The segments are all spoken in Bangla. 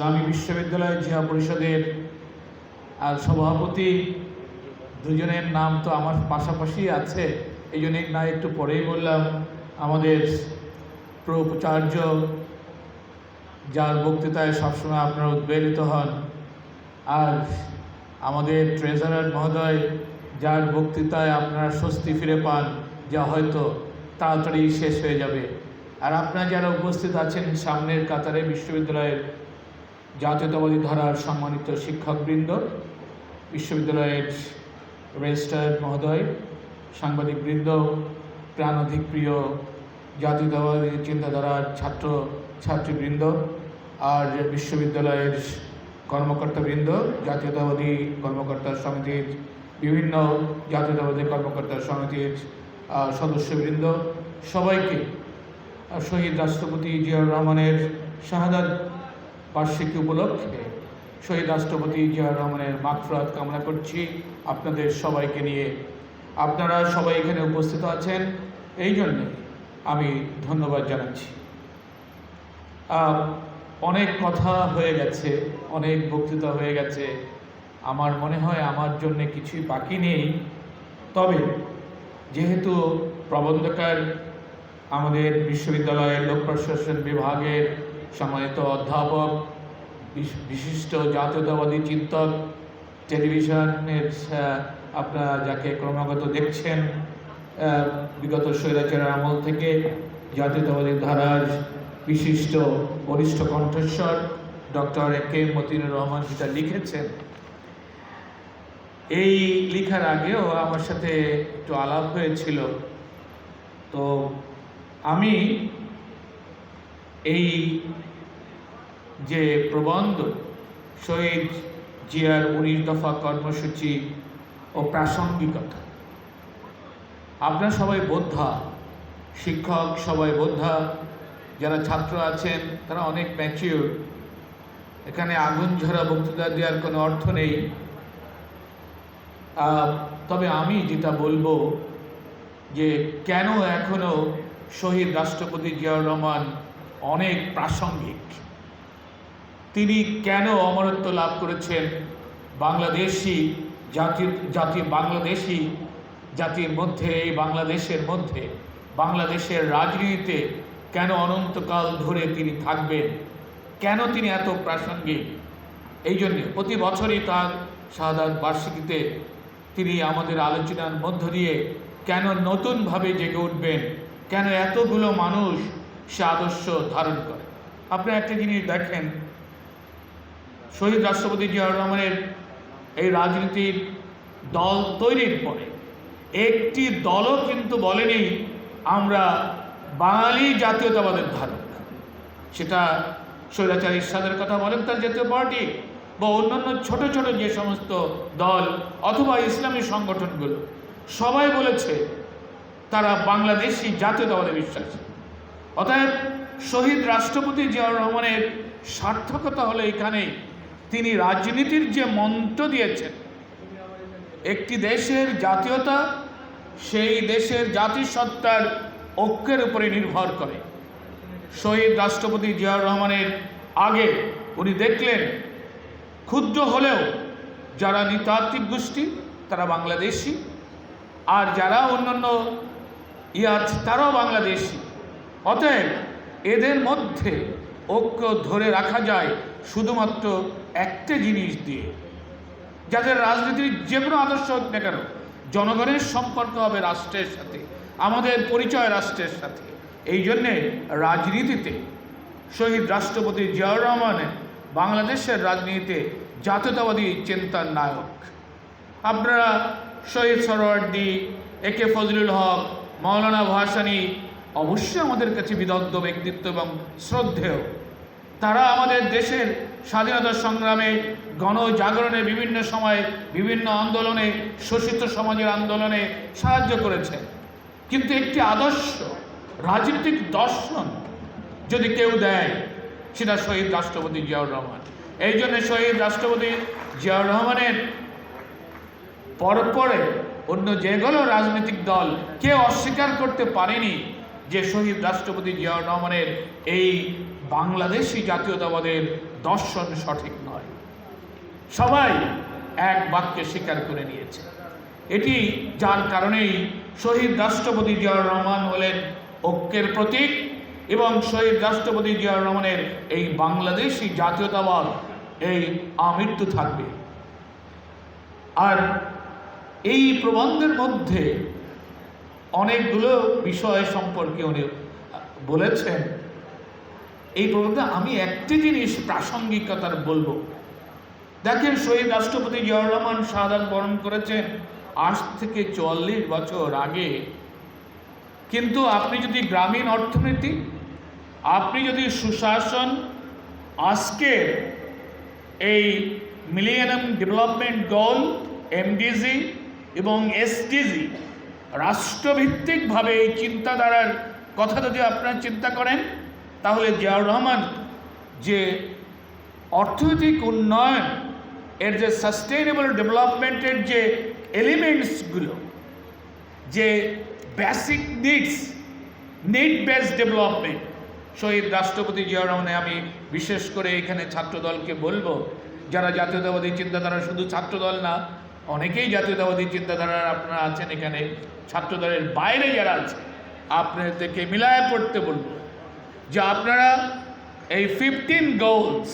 ইসলামী বিশ্ববিদ্যালয় জিয়া পরিষদের আর সভাপতি দুজনের নাম তো আমার পাশাপাশি আছে। এই জন্য না একটু পরেই বললাম, আমাদের প্রচার্য যার বক্তৃতায় সবসময় আপনারা উদ্বেলিত হন, আর আমাদের ট্রেজারার মহোদয় যার বক্তৃতায় আপনারা স্বস্তি ফিরে পান, যা হয়তো তাড়াতাড়ি শেষ হয়ে যাবে। আর আপনারা যারা উপস্থিত আছেন সামনের কাতারে বিশ্ববিদ্যালয়ের জাতীয়তাবাদী ধারার সম্মানিত শিক্ষকবৃন্দ, বিশ্ববিদ্যালয়ের রেজিস্ট্রার মহোদয়, সাংবাদিকবৃন্দ, প্রাণাধিক প্রিয় জাতীয়তাবাদী চিন্তাধারার ছাত্র ছাত্রীবৃন্দ, আর বিশ্ববিদ্যালয়ের কর্মকর্তাবৃন্দ, জাতীয়তাবাদী কর্মকর্তা সমিতির বিভিন্ন জাতীয়তাবাদী কর্মকর্তা সমিতির সদস্যবৃন্দ, সবাইকে শহীদ রাষ্ট্রপতি জিয়াউর রহমানের শাহাদাত বার্ষিকী উপলক্ষে শহীদ রাষ্ট্রপতি জিয়াউর রহমানের মাগফরাত কামনা করছি আপনাদের সবাইকে নিয়ে। আপনারা সবাই এখানে উপস্থিত আছেন, এই জন্যে আমি ধন্যবাদ জানাচ্ছি। অনেক কথা হয়ে গেছে, অনেক বক্তৃতা হয়ে গেছে। আমার মনে হয় আমার জন্য কিছুই বাকি নেই। তবে যেহেতু প্রবন্ধকার আমাদের বিশ্ববিদ্যালয়ের লোক প্রশাসন বিভাগের সম্মানিত অধ্যাপক, বিশ- বিশিষ্ট জাতীয়তাবাদী চিন্তক, টেলিভিশনের আপনারা যাকে ক্রমাগত দেখছেন বিগত স্বৈরাচারের আমল থেকে জাতীয়তাবাদী ধারার বিশিষ্ট বরিষ্ঠ কণ্ঠস্বর ডক্টর এ কে মতিনুর রহমান যেটা লিখেছেন। এই লেখার আগেও আমার সাথে একটু আলাপ হয়েছিল। তো আমি এই যে প্রবন্ধ শহীদ জিয়ার উনিশ দফা কর্মসূচি ও প্রাসঙ্গিকতা, আপনারা সবাই বোদ্ধা, শিক্ষক সবাই বোদ্ধা, যারা ছাত্র আছেন তারা অনেক ম্যাচিউর এখানে আগুন ঝরা বক্তৃতা দেওয়ার কোনো অর্থ নেই। তবে আমি যেটা বলব যে কেন এখনও শহীদ রাষ্ট্রপতি জিয়াউর রহমান অনেক প্রাসঙ্গিক। তিনি কেন অমরত্ব লাভ করেছেন? বাংলাদেশি জাতির জাতি বাংলাদেশি, জাতির মধ্যে, এই বাংলাদেশের মধ্যে, বাংলাদেশের রাজনীতিতে কেন অনন্তকাল ধরে তিনি থাকবেন? কেন তিনি এত প্রাসঙ্গিক? এই জন্যে প্রতি বছরই তার শাহাদাত বার্ষিকীতে তিনি আমাদের আলোচনার মধ্য দিয়ে কেন নতুনভাবে জেগে উঠবেন? কেন এতগুলো মানুষ সে আদর্শ ধারণ করে। আপনি একটা জিনিস দেখেন, শহীদ রাষ্ট্রপতি জিয়াউর রহমানের এই রাজনীতির দল তৈরির পরে, একটি দলও কিন্তু বলেনি আমরা বাঙালি জাতীয়তাবাদের ধারক। সেটা স্বৈরাচার ইরশাদের কথা বলেন, তার জাতীয় পার্টি বা অন্যান্য ছোট ছোট যে সমস্ত দল অথবা ইসলামী সংগঠনগুলো, সবাই বলেছে তারা বাংলাদেশি জাতীয়তাবাদে বিশ্বাসী। অতএব শহীদ রাষ্ট্রপতি জিয়াউর রহমানের সার্থকতা হলো এখানে তিনি রাজনীতির যে মন্ত্র দিয়েছেন, একটি দেশের জাতীয়তা সেই দেশের জাতিসত্তার ঐক্যের উপরে নির্ভর করে। শহীদ রাষ্ট্রপতি জিয়াউর রহমানের আগে উনি দেখলেন, ক্ষুদ্র হলেও যারা নৃতাত্ত্বিক গোষ্ঠী, তারা বাংলাদেশি, আর যারা অন্যান্য ইয়াত, তারাও বাংলাদেশি। অতএব এদের মধ্যে ঐক্য ধরে রাখা যায় শুধুমাত্র একটা জিনিস দিয়ে। যাদের রাজনীতির যে কোনো আদর্শ হোক না কেন, জনগণের সম্পর্ক হবে রাষ্ট্রের সাথে, আমাদের পরিচয় রাষ্ট্রের সাথে। এই জন্যে রাজনীতিতে শহীদ রাষ্ট্রপতি জিয়াউর রহমান বাংলাদেশের রাজনীতিতে জাতীয়তাবাদী চিন্তার নায়ক। আপনারা শহীদ সরোয়ার্দি, এ কে ফজলুল হক, মৌলানা ভাসানী অবশ্যই আমাদের কাছে বিদগ্ধ ব্যক্তিত্ব এবং শ্রদ্ধেয়। তারা আমাদের দেশের স্বাধীনতা সংগ্রামে, গণজাগরণে বিভিন্ন সময়ে বিভিন্ন আন্দোলনে, শোষিত সমাজের আন্দোলনে সাহায্য করেছেন কিন্তু একটি আদর্শ, রাজনৈতিক দর্শন যদি কেউ দেয়, সেটা শহীদ রাষ্ট্রপতি জিয়াউর রহমান। এই জন্য শহীদ রাষ্ট্রপতি জিয়াউর রহমানের পরপরে অন্য যেগুলো রাজনৈতিক দল কেউ অস্বীকার করতে পারেনি যে শহীদ রাষ্ট্রপতি জিয়াউর রহমানের এই বাংলাদেশি জাতীয়তাবাদের দর্শন সঠিক নয়। সবাই এক বাক্যে স্বীকার করে নিয়েছে। এটি যার কারণেই শহীদ রাষ্ট্রপতি জিয়াউর রহমান হলেন ঐক্যের প্রতীক এবং শহীদ রাষ্ট্রপতি জিয়াউর রহমানের এই বাংলাদেশি জাতীয়তাবাদ এই আমৃত্যু থাকবে। আর এই প্রবন্ধের মধ্যে অনেকগুলো বিষয় সম্পর্কে উনি বলেছেন। এই প্রবন্ধে আমি একটি জিনিস প্রাসঙ্গিকতার বলব। দেখেন শহীদ রাষ্ট্রপতি জিয়াউর রহমান শাহাদ বরণ করেছেন আজ থেকে চুয়াল্লিশ বছর আগে। কিন্তু আপনি যদি গ্রামীণ অর্থনীতি, আপনি যদি সুশাসন আজকের এই মিলিয়নাম ডেভেলপমেন্ট গোল এমডিজি এবং এসডিজি রাষ্ট্রভিত্তিকভাবে এই চিন্তাধারার কথা যদি আপনারা চিন্তা করেন, তাহলে জিয়াউর রহমান যে অর্থনৈতিক উন্নয়ন, এর যে সাস্টেইনেবল ডেভেলপমেন্টের যে এলিমেন্টসগুলো যে basic needs need based development শহীদ রাষ্ট্রপতি জিয়াউর রহমানে আমি বিশেষ করে এখানে ছাত্রদলকে বলব, যারা জাতীয়তাবাদী চিন্তাধারা শুধু ছাত্রদল না অনেকেই জাতীয়তাবাদী চিন্তাধারার আপনারা আছেন এখানে, ছাত্রদলের বাইরে যারা আছে, আপনাদেরকে মিলায় পড়তে বলব যে আপনারা এই ফিফটিন গোলস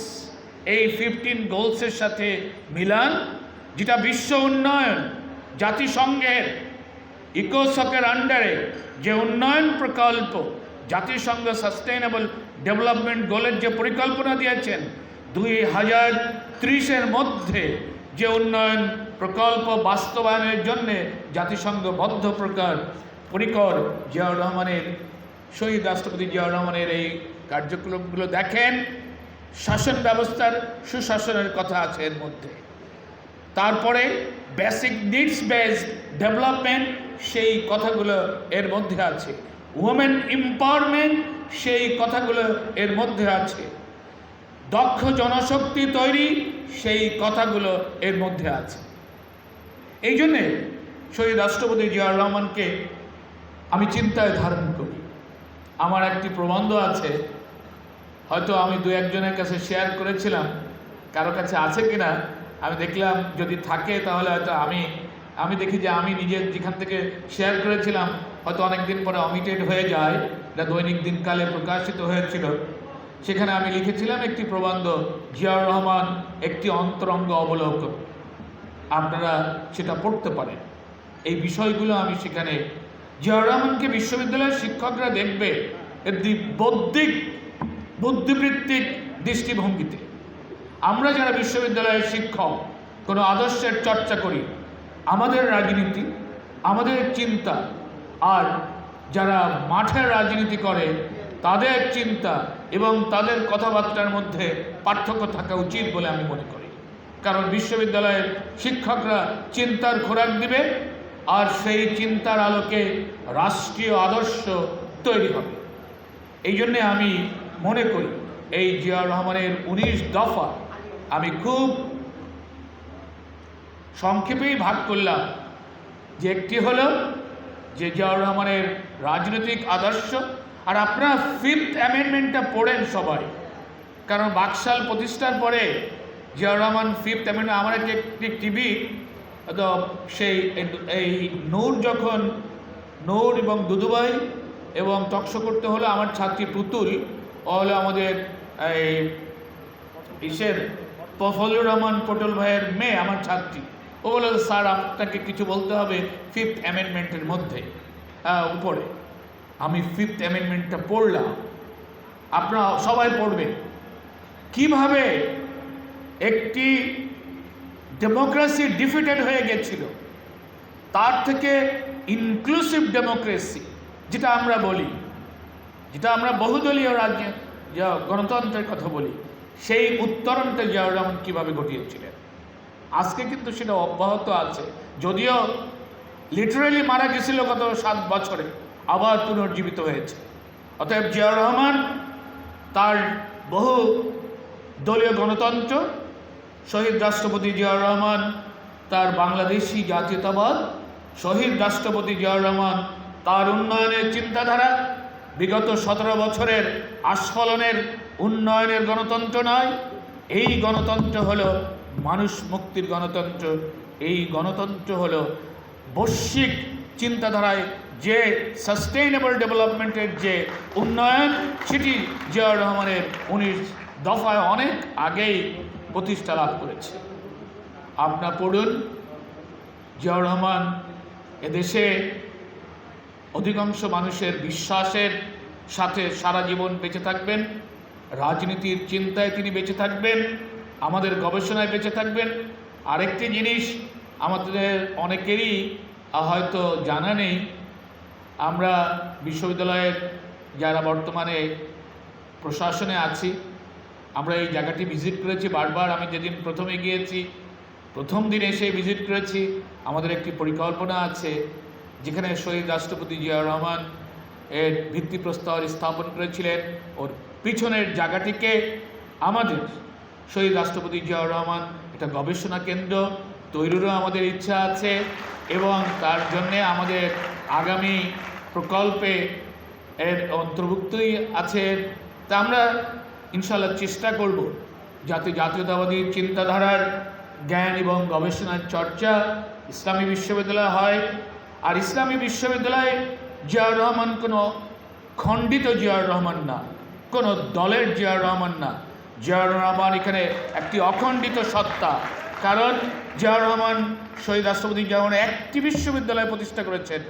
এই ফিফটিন গোলসের সাথে মিলান, যেটা বিশ্ব উন্নয়ন, জাতিসংঘের ইকোসকের আন্ডারে যে উন্নয়ন প্রকল্প, জাতিসংঘ সাস্টেইনেবল ডেভেলপমেন্ট গোলের যে পরিকল্পনা দিয়েছেন, দুই হাজার ত্রিশের মধ্যে যে উন্নয়ন প্রকল্প বাস্তবায়নের জন্য জাতিসংঘ বদ্ধ প্রকার পরিকর জিয়াউর রহমানের, শহীদ রাষ্ট্রপতি জিয়াউর রহমানের এই কার্যক্রমগুলো দেখেন, শাসন ব্যবস্থার সুশাসনের কথা আছে এর মধ্যে। তারপরে বেসিক নিডস বেসড ডেভেলপমেন্ট সেই কথাগুলো এর মধ্যে আছে। উমেন এম্পাওয়ারমেন্ট সেই কথাগুলো এর মধ্যে আছে। দক্ষ জনশক্তি তৈরি সেই কথাগুলো এর মধ্যে আছে। এই জন্যে শহীদ রাষ্ট্রপতি জিয়াউর রহমানকে আমি চিন্তায় ধারণ করি। আমার একটি প্রবন্ধ আছে, হয়তো আমি দু একজনের কাছে শেয়ার করেছিলাম, কারও কাছে আছে কিনা, আমি দেখলাম যদি থাকে তাহলে হয়তো আমি আমি দেখি যে আমি নিজে যেখান থেকে শেয়ার করেছিলাম, হয়তো অনেক দিন পরে অমিটেড হয়ে যায়, এটা দৈনিক দিনকালে প্রকাশিত হয়েছিল। সেখানে আমি লিখেছিলাম একটি প্রবন্ধ, জিয়াউর রহমান একটি অন্তরঙ্গ অবলোকন। আপনারা সেটা পড়তে পারেন। এই বিষয়গুলো আমি সেখানে জিয়াউর রহমানকে বিশ্ববিদ্যালয়ের শিক্ষকরা দেখবে একটি বৌদ্ধিক, বুদ্ধিবৃত্তিক দৃষ্টিভঙ্গিতে। আমরা যারা বিশ্ববিদ্যালয়ের শিক্ষক, কোনো আদর্শের চর্চা করি, আমাদের রাজনীতি, আমাদের চিন্তা, আর যারা মাঠের রাজনীতি করে, তাদের চিন্তা এবং তাদের কথাবার্তার মধ্যে পার্থক্য থাকা উচিত বলে আমি মনে করি। কারণ বিশ্ববিদ্যালয়ের শিক্ষকরা চিন্তার খোরাক দিবে আর সেই চিন্তার আলোকে রাষ্ট্রীয় আদর্শ তৈরি হবে। এই জন্যে আমি মনে করি এই জিয়াউর রহমানের উনিশ দফা আমি খুব সংক্ষেপেই ভাগ করলাম যে একটি হলো যে জিয়াউর রহমানের রাজনৈতিক আদর্শ। আর আপনারা ফিফথ অ্যামেন্ডমেন্টটা পড়েন সবাই, কারণ বাকশাল প্রতিষ্ঠার পরে জিয়াউর রহমান ফিফথ অ্যামেন্ডমেন্ট আমার একটি একটি টিভি সেই এই নূর যখন নূর এবং দুদুভাই এবং তক্স করতে হলো আমার ছাত্রী পুতুল ও হলো আমাদের এই ইসের ফজলুর রহমান পটল ভাইয়ের মেয়ে আমার ছাত্রী। ও বলল স্যার আপনাকে কিছু বলতে হবে ফিফথ অ্যামেন্ডমেন্টের মধ্যে আহ, উপরে। আমি ফিফথ অ্যামেন্ডমেন্টটা পড়লাম। আপনারা সবাই পড়বেন। কীভাবে একটি ডেমোক্রেসি ডিফিটেড হয়ে গেছিল। তার থেকে ইনক্লুসিভ ডেমোক্রেসি যেটা আমরা বলি, যেটা আমরা বহুদলীয় রাজ্যে গণতন্ত্রের কথা বলি, সেই উত্তরণটা জিয়াউর রহমান কীভাবে ঘটিয়েছিলেন? আজকে কিন্তু সেটা অব্যাহত আছে। যদিও লিটারেলি মারা গেছিল গত সাত বছরে, আবার পুনর্জীবিত হয়েছে। অতএব জিয়াউর রহমান তার বহু দলীয় গণতন্ত্র শহীদ রাষ্ট্রপতি জিয়াউর রহমান, তার বাংলাদেশি জাতীয়তাবাদ, শহীদ রাষ্ট্রপতি জিয়াউর রহমান, তার উন্নয়নের চিন্তাধারা, বিগত সতেরো বছরের আস্ফলনের উন্নয়নের গণতন্ত্র নয়, এই গণতন্ত্র হল মানুষ মুক্তির গণতন্ত্র, এই গণতন্ত্র হল বৈশ্বিক চিন্তাধারায় যে সাস্টেইনেবল ডেভেলপমেন্টের যে উন্নয়ন, সেটি জিয়াউর রহমানের উনিশ দফায় অনেক আগেই প্রতিষ্ঠা লাভ করেছে। আপনার পড়ুন, জিয়াউর রহমান, এদেশে অধিকাংশ মানুষের বিশ্বাসের সাথে সারা জীবন বেঁচে থাকবেন, রাজনীতির চিন্তায় তিনি বেঁচে থাকবেন, আমাদের গবেষণায় বেঁচে থাকবেন। আরেকটি জিনিস আমাদের অনেকেরই হয়তো জানা নেই, আমরা বিশ্ববিদ্যালয়ের যারা বর্তমানে প্রশাসনে আছি আমরা এই জায়গাটি ভিজিট করেছি, বারবার আমি যেদিন প্রথমে গিয়েছি, প্রথম দিন এসে ভিজিট করেছি, আমাদের একটি পরিকল্পনা আছে, যেখানে শহীদ রাষ্ট্রপতি জিয়াউর রহমান এর ভিত্তিপ্রস্তর স্থাপন করেছিলেন, ওর পিছনের জায়গাটিকে আমাদের শহীদ রাষ্ট্রপতি জিয়াউর রহমান, এটা গবেষণা কেন্দ্র, তৈরিরও আমাদের ইচ্ছা আছে, এবং তার জন্যে আমাদের আগামী প্রকল্পে এর অন্তর্ভুক্তই আছে তা আমরা ইনশাল্লাহ চেষ্টা করব যাতে জাতীয়তাবাদী চিন্তাধারার জ্ঞান এবং গবেষণার চর্চা ইসলামী বিশ্ববিদ্যালয় হয়। আর ইসলামী বিশ্ববিদ্যালয়ে জিয়াউর রহমান কোনো খণ্ডিত জিয়াউর রহমান না, কোনো দলের জিয়াউর রহমান না। জিয়াউর রহমান এখানে একটি অখণ্ডিত সত্তা। কারণ জিয়াউর রহমান শহীদ রাষ্ট্রপতি রহমান একটি বিশ্ববিদ্যালয় প্রতিষ্ঠা করেছেন।